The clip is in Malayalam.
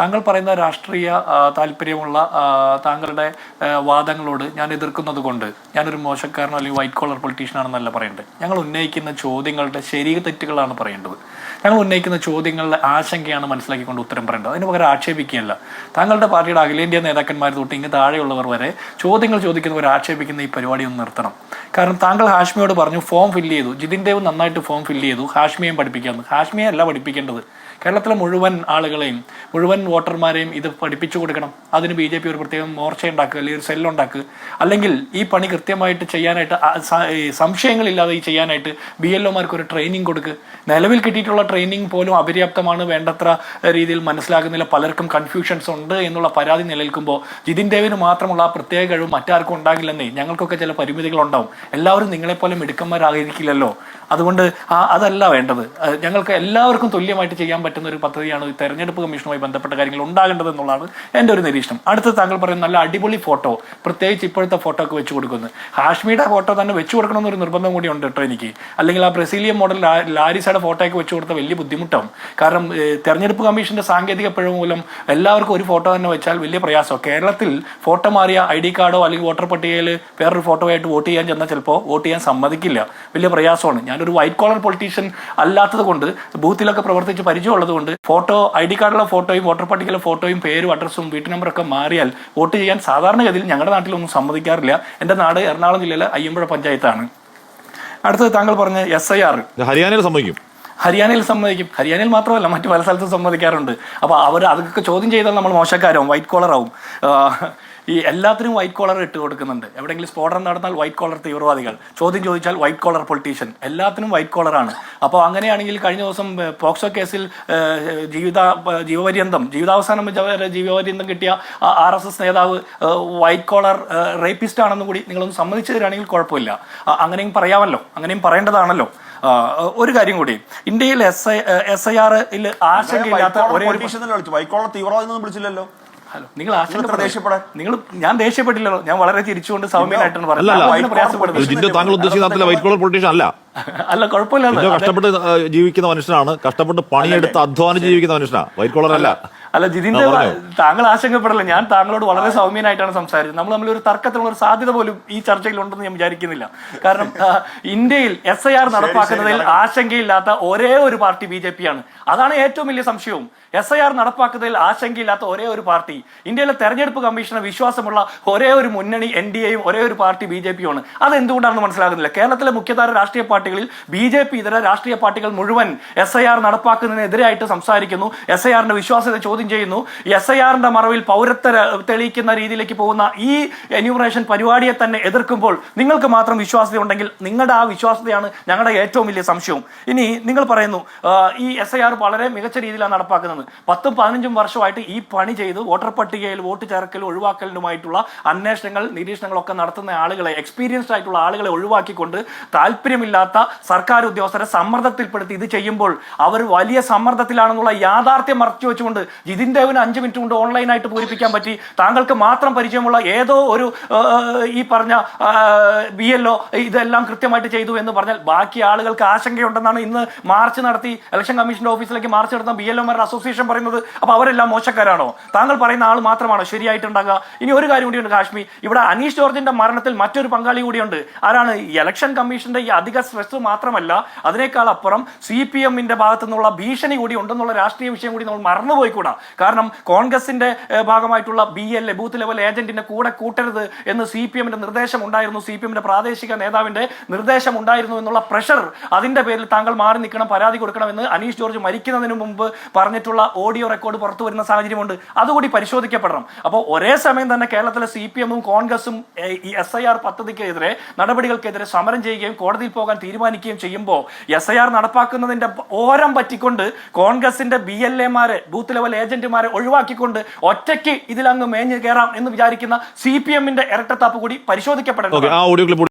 താങ്കൾ പറയുന്ന രാഷ്ട്രീയ താല്പര്യമുള്ള താങ്കളുടെ വാദങ്ങളോട് ഞാൻ എതിർക്കുന്നത് കൊണ്ട് ഞാനൊരു മോശക്കാരനോ അല്ലെങ്കിൽ വൈറ്റ് കോളർ പൊളിറ്റീഷ്യൻ ആണെന്നല്ല പറയേണ്ടത്. ഞങ്ങൾ ഉന്നയിക്കുന്ന ചോദ്യങ്ങളുടെ ശരി തെറ്റുകളാണ് പറയേണ്ടത്. ഞങ്ങൾ ഉന്നയിക്കുന്ന ചോദ്യങ്ങളുടെ ആശങ്കയാണ് മനസ്സിലാക്കിക്കൊണ്ട് ഉത്തരം പറയേണ്ടത്. അതിന് പകരം ആക്ഷേപിക്കുകയല്ല. താങ്കളുടെ പാർട്ടിയുടെ അഖിലേന്ത്യാ നേതാക്കന്മാർ തൊട്ട് ഇങ്ങ് താഴെയുള്ളവർ വരെ ചോദ്യങ്ങൾ ചോദിക്കുന്നവർ ആക്ഷേപിക്കുന്ന ഈ പരിപാടി ഒന്ന് നിർത്തണം. കാരണം താങ്കൾ ഹാഷ്മിയോട് പറഞ്ഞു ഫോം ഫില്ല് ചെയ്തു. ജിതിൻ ദേവ് നന്നായിട്ട് ഫോം ഫില്ല് ചെയ്തു. ഹാഷ്മിയെയും പഠിപ്പിക്കാമെന്ന് ഹാഷ്മിയെ അല്ല പഠിപ്പിക്കേണ്ടത്. കേരളത്തിലെ മുഴുവൻ ആളുകളെയും മുഴുവൻ വോട്ടർമാരെയും ഇത് പഠിപ്പിച്ചു കൊടുക്കണം. അതിന് ബി ജെ പി ഒരു പ്രത്യേകം മോർച്ച ഉണ്ടാക്കുക അല്ലെങ്കിൽ ഒരു ഉണ്ടാക്കുക അല്ലെങ്കിൽ ഈ പണി കൃത്യമായിട്ട് ചെയ്യാനായിട്ട് സംശയങ്ങളില്ലാതെ ഈ ചെയ്യാനായിട്ട് ബി എൽ ഒമാർക്ക് ഒരു ട്രെയിനിങ് കൊടുക്കുക നിലവിൽ കിട്ടിയിട്ടുള്ള ട്രെയിനിങ് പോലും അപര്യാപ്തമാണ് വേണ്ടത്ര രീതിയിൽ മനസ്സിലാകുന്നില്ല. പലർക്കും കൺഫ്യൂഷൻസ് ഉണ്ട് എന്നുള്ള പരാതി നിലനിൽക്കുമ്പോൾ ജിതിൻ ദേവിന് മാത്രമുള്ള ആ പ്രത്യേക കഴിവ് മറ്റാർക്കും ഉണ്ടാകില്ലെന്നേ ഞങ്ങൾക്കൊക്കെ ചില പരിമിതികൾ ഉണ്ടാവും എല്ലാവരും നിങ്ങളെപ്പോലെ മിടുക്കന്മാരായിരിക്കില്ലല്ലോ. അതുകൊണ്ട് അതല്ല വേണ്ടത്. ഞങ്ങൾക്ക് എല്ലാവർക്കും തുല്യമായിട്ട് ചെയ്യാൻ പറ്റുന്ന ഒരു പദ്ധതിയാണ് തെരഞ്ഞെടുപ്പ് കമ്മീഷനുമായി ബന്ധപ്പെട്ട കാര്യങ്ങൾ ഉണ്ടാകേണ്ടത് എന്നുള്ളതാണ് എന്റെ ഒരു നിരീക്ഷണം. അടുത്ത താങ്കൾ പറയുന്ന നല്ല അടിപൊളി ഫോട്ടോ പ്രത്യേകിച്ച് ഇപ്പോഴത്തെ ഫോട്ടോ ഒക്കെ വെച്ച് കൊടുക്കുന്നത് ഹാഷ്മിയുടെ ഫോട്ടോ തന്നെ വെച്ച് കൊടുക്കണമെന്നൊരു നിർബന്ധം കൂടി ഉണ്ട് കേട്ടോ എനിക്ക്. അല്ലെങ്കിൽ ആ ബ്രസീലിയൻ മോഡൽ ലാരിസയുടെ ഫോട്ടോ ഒക്കെ വെച്ച് കൊടുത്ത വലിയ ബുദ്ധിമുട്ടാവും. കാരണം തെരഞ്ഞെടുപ്പ് കമ്മീഷന്റെ സാങ്കേതിക പിഴവ് മൂലം എല്ലാവർക്കും ഒരു ഫോട്ടോ തന്നെ വെച്ചാൽ വലിയ പ്രയാസമാണ്. കേരളത്തിൽ ഫോട്ടോ മാറിയ ഐ ഡി കാർഡോ അല്ലെങ്കിൽ വോട്ടർ പട്ടികയിൽ വേറൊരു ഫോട്ടോ ആയിട്ട് വോട്ട് ചെയ്യാൻ ചെന്നാൽ ചിലപ്പോൾ വോട്ട് ചെയ്യാൻ സമ്മതിക്കില്ല. വലിയ പ്രയാസമാണ്. ഞാനൊരു വൈറ്റ് കോളർ പൊളിറ്റീഷ്യൻ അല്ലാത്തത് കൊണ്ട് ബൂത്തിലൊക്കെ പ്രവർത്തിച്ച് പരിചയമുള്ളത് കൊണ്ട് ഫോട്ടോ ഐ ഡി കാർഡിലെ ഫോട്ടോയും പട്ടികയിലെ ഫോട്ടോയും പേരും അഡ്രസ്സും വീട്ടു നമ്പറൊക്കെ മാറിയാൽ വോട്ട് ചെയ്യാൻ സാധാരണഗതിയിൽ ഞങ്ങളുടെ നാട്ടിലൊന്നും സമ്മതിക്കാറില്ല. എന്റെ നാട് എറണാകുളം ജില്ലയിലെ അയ്യമ്പുഴ പഞ്ചായത്താണ്. അടുത്തത് താങ്കൾ പറഞ്ഞ എസ് ഐ ആർ ഹരിയാനയിൽ സമ്മതിക്കും. ഹരിയാനയിൽ സമ്മതിക്കും. ഹരിയാനയിൽ മാത്രമല്ല മറ്റു പല സ്ഥലത്തും സമ്മതിക്കാറുണ്ട്. അപ്പോൾ അവർ അതൊക്കെ ചോദ്യം ചെയ്താൽ നമ്മൾ മോശക്കാരാവും വൈറ്റ് കോളറാവും. ഈ എല്ലാത്തിനും വൈറ്റ് കോളർ ഇട്ട് കൊടുക്കുന്നുണ്ട്. എവിടെയെങ്കിലും സ്ഫോടനം നടന്നാൽ വൈറ്റ് കോളർ തീവ്രവാദികൾ. ചോദ്യം ചോദിച്ചാൽ വൈറ്റ് കോളർ പൊളിറ്റീഷ്യൻ എല്ലാത്തിനും വൈറ്റ് കോളറാണ് അപ്പോൾ അങ്ങനെയാണെങ്കിൽ കഴിഞ്ഞ ദിവസം പോക്സോ കേസിൽ ജീവിത ജീവപര്യന്തം ജീവിതാവസാനം വരെ ജീവപര്യന്തം കിട്ടിയ ആർ എസ് എസ് നേതാവ് വൈറ്റ് കോളർ റേപ്പിസ്റ്റ് ആണെന്ന് കൂടി നിങ്ങളൊന്ന് സമ്മതിച്ചു തരാണെങ്കിൽ കുഴപ്പമില്ല അങ്ങനെയും പറയാമല്ലോ. അങ്ങനെയും പറയേണ്ടതാണല്ലോ. ഒരു കാര്യം കൂടി. ഇന്ത്യയിൽ എസ് ഐ എസ് ഐ ആറിൽ ആശങ്കയില്ലാത്ത ഒരേ തീവ്രവാദി വിളിച്ചില്ലല്ലോ. ഹലോ നിങ്ങൾ ആശങ്കപ്പെടാൻ. നിങ്ങൾ ഞാൻ ദേഷ്യപ്പെട്ടില്ലല്ലോ. ഞാൻ വളരെ തിരിച്ചുകൊണ്ട് സൗമ്യനായിട്ടാണ് പറഞ്ഞത് താങ്കൾ ഉദ്ദേശിക്കുന്ന വൈറ്റ് കോളർ പൊളിറ്റീഷ്യൻ അല്ല. അല്ല കുഴപ്പമില്ല. കഷ്ടപ്പെട്ട് ജീവിക്കുന്ന മനുഷ്യനാണ്. കഷ്ടപ്പെട്ട് പണിയെടുത്ത് അധ്വാനം ജീവിക്കുന്ന മനുഷ്യനാണ് വൈറ്റ് കോളർ അല്ല. അല്ല ജിതിന്റെ താങ്കൾ ആശങ്കപ്പെടല്ല? ഞാൻ താങ്കളോട് വളരെ സൗമ്യനായിട്ടാണ് സംസാരിച്ചത്. നമ്മൾ തമ്മിൽ ഒരു തർക്കത്തിനുള്ള ഒരു സാധ്യത പോലും ഈ ചർച്ചയിൽ ഉണ്ടെന്ന് ഞാൻ വിചാരിക്കുന്നില്ല. കാരണം ഇന്ത്യയിൽ എസ് ഐ ആർ നടപ്പാക്കുന്നതിൽ ആശങ്കയില്ലാത്ത ഒരേ ഒരു പാർട്ടി ബി ജെ പി ആണ് അതാണ് ഏറ്റവും വലിയ സംശയവും. എസ് ഐ ആർ നടപ്പാക്കുന്നതിൽ ആശങ്കയില്ലാത്ത ഒരേ ഒരു പാർട്ടി. ഇന്ത്യയിലെ തെരഞ്ഞെടുപ്പ് കമ്മീഷന് വിശ്വാസമുള്ള ഒരേ ഒരു മുന്നണി എൻ ഡി എയും ഒരേ ഒരു പാർട്ടി ബി ജെ പിയുമാണ്. അത് എന്തുകൊണ്ടാണെന്ന് മനസ്സിലാകുന്നില്ല. കേരളത്തിലെ മുഖ്യധാര രാഷ്ട്രീയ പാർട്ടികളിൽ ബി ജെ പി ഇതര രാഷ്ട്രീയ പാർട്ടികൾ മുഴുവൻ എസ് ഐ ആർ നടപ്പാക്കുന്നതിനെതിരായിട്ട് സംസാരിക്കുന്നു. എസ് ഐ ആറിന്റെ വിശ്വാസ്യത ചോദ്യം ചെയ്യുന്നു. എസ് ഐ ആറിന്റെ മറവിൽ പൗരത്വ തെളിയിക്കുന്ന രീതിയിലേക്ക് പോകുന്ന ഈ എന്യൂമറേഷൻ പരിപാടിയെ തന്നെ എതിർക്കുമ്പോൾ നിങ്ങൾക്ക് മാത്രം വിശ്വാസ്യത ഉണ്ടെങ്കിൽ നിങ്ങളുടെ ആ വിശ്വാസ്യതയാണ് ഞങ്ങളുടെ ഏറ്റവും വലിയ സംശയവും. ഇനി നിങ്ങൾ പറയുന്നു ഈ എസ് ഐ ആർ വളരെ മികച്ച രീതിയിലാണ് നടപ്പാക്കുന്നത്. പത്തും പതിനഞ്ചും വർഷമായിട്ട് ഈ പണി ചെയ്ത് വോട്ടർ പട്ടികയിൽ വോട്ട് ചേർക്കൽ ഒഴിവാക്കലിനുമായിട്ടുള്ള അന്വേഷണങ്ങൾ നിരീക്ഷണങ്ങളൊക്കെ നടത്തുന്ന ആളുകളെ എക്സ്പീരിയൻസ്ഡ് ആയിട്ടുള്ള ആളുകളെ ഒഴിവാക്കിക്കൊണ്ട് താല്പര്യമില്ലാത്ത സർക്കാർ ഉദ്യോഗസ്ഥരെ സമ്മർദ്ദത്തിൽപ്പെടുത്തി ഇത് ചെയ്യുമ്പോൾ അവർ വലിയ സമ്മർദ്ദത്തിലാണെന്നുള്ള യാഥാർത്ഥ്യം മറച്ചു വെച്ചുകൊണ്ട് ജിതിൻ അവന് അഞ്ച് മിനിറ്റ് കൊണ്ട് ഓൺലൈനായിട്ട് പൂരിപ്പിക്കാൻ പറ്റി. താങ്കൾക്ക് മാത്രം പരിചയമുള്ള ഏതോ ഒരു ഈ പറഞ്ഞ ബി എൽ ഒ ഇതെല്ലാം കൃത്യമായിട്ട് ചെയ്തു എന്ന് പറഞ്ഞാൽ ബാക്കി ആളുകൾക്ക് ആശങ്കയുണ്ടെന്നാണ് ഇന്ന് മാർച്ച് നടത്തി ഇലക്ഷൻ കമ്മീഷന്റെ ഓഫീസിലേക്ക് മാർച്ച് നടത്തുന്ന ബി എൽ ഒമാരുടെ അസോസിയേഷൻ പറയുന്നത്. അപ്പോൾ അവരെല്ലാം മോശക്കാരാണോ? താങ്കൾ പറയുന്ന ആൾ മാത്രമാണോ ശരിയായിട്ടുണ്ടാകുക? ഇനി ഒരു കാര്യം കൂടിയുണ്ട് കാശ്മീർ ഇവിടെ അനീഷ് ജോർജിന്റെ മരണത്തിൽ മറ്റൊരു പങ്കാളി കൂടിയുണ്ട്. ആരാണ്? ഇലക്ഷൻ കമ്മീഷന്റെ ഈ അധിക സ്ട്രെസ് മാത്രമല്ല അതിനേക്കാൾ അപ്പുറം സി പി എമ്മിന്റെ ഭാഗത്തു നിന്നുള്ള ഭീഷണി കൂടി ഉണ്ടെന്നുള്ള രാഷ്ട്രീയ വിഷയം കൂടി നമ്മൾ മറന്നുപോയിക്കൂടാ. കാരണം കോൺഗ്രസിന്റെ ഭാഗമായിട്ടുള്ള B L A booth level ഏജന്റിന്റെ കൂടെ കൂട്ടരുത് എന്ന് സി പി എമ്മിന്റെ നിർദ്ദേശം ഉണ്ടായിരുന്നു സി പി എമ്മിന്റെ പ്രാദേശിക നേതാവിന്റെ നിർദ്ദേശം ഉണ്ടായിരുന്നു എന്നുള്ള പ്രഷർ അതിന്റെ പേരിൽ താങ്കൾ മാറി നിൽക്കണം പരാതി കൊടുക്കണമെന്ന് അനീഷ് ജോർജ് മരിക്കുന്നതിന് മുമ്പ് പറഞ്ഞിട്ടുള്ള ഓഡിയോ റെക്കോർഡ് പുറത്തു വരുന്ന സാഹചര്യമുണ്ട്. അതുകൂടി പരിശോധിക്കപ്പെടണം. അപ്പോൾ ഒരേ സമയം തന്നെ കേരളത്തിലെ സി പി എമ്മും കോൺഗ്രസും ഈ എസ് ഐ ആർ പദ്ധതിക്കെതിരെ നടപടികൾക്കെതിരെ സമരം ചെയ്യുകയും കോടതിയിൽ പോകാൻ തീരുമാനിക്കുകയും ചെയ്യുമ്പോൾ എസ് ഐ ആർ നടപ്പാക്കുന്നതിന്റെ ഓരം പറ്റിക്കൊണ്ട് കോൺഗ്രസിന്റെ ബി എൽ എമാരെ ബൂത്ത് ലെവൽ ഏജന്റുമാരെ ഒഴിവാക്കിക്കൊണ്ട് ഒറ്റയ്ക്ക് ഇതിലങ്ങ് മേഞ്ഞു കയറാം എന്ന് വിചാരിക്കുന്ന സി പി എമ്മിന്റെ ഇരട്ടത്താപ്പ് കൂടി ഓക്കെ